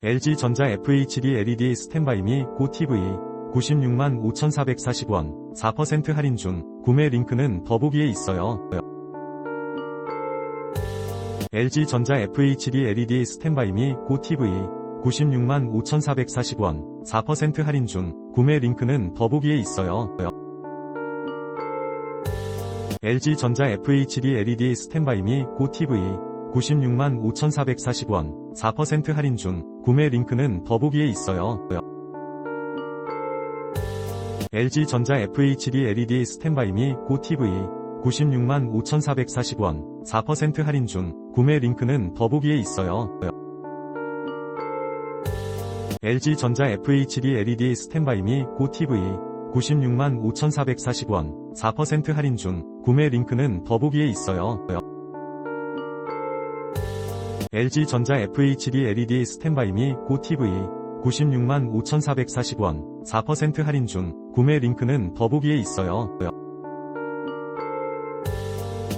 LG전자 FHD LED 스탠바이 미 고TV 96만 5,440원 4% 할인 중 구매 링크는 더보기에 있어요. LG전자 FHD LED 스탠바이 미 고TV 96만 5,440원 4% 할인 중 구매 링크는 더보기에 있어요. LG전자 FHD LED 스탠바이 미 고TV 96만 5,440원 4% 할인 중 구매 링크는 더보기에 있어요. LG전자 FHD LED 스탠바이 미 고TV 96만 5,440원 4% 할인 중 구매 링크는 더보기에 있어요. LG전자 FHD LED 스탠바이 미 고TV 96만 5,440원 4% 할인 중 구매 링크는 더보기에 있어요. LG전자 FHD LED 스탠바이 미 고TV 96만 5,440원 4% 할인 중 구매 링크는 더보기에 있어요.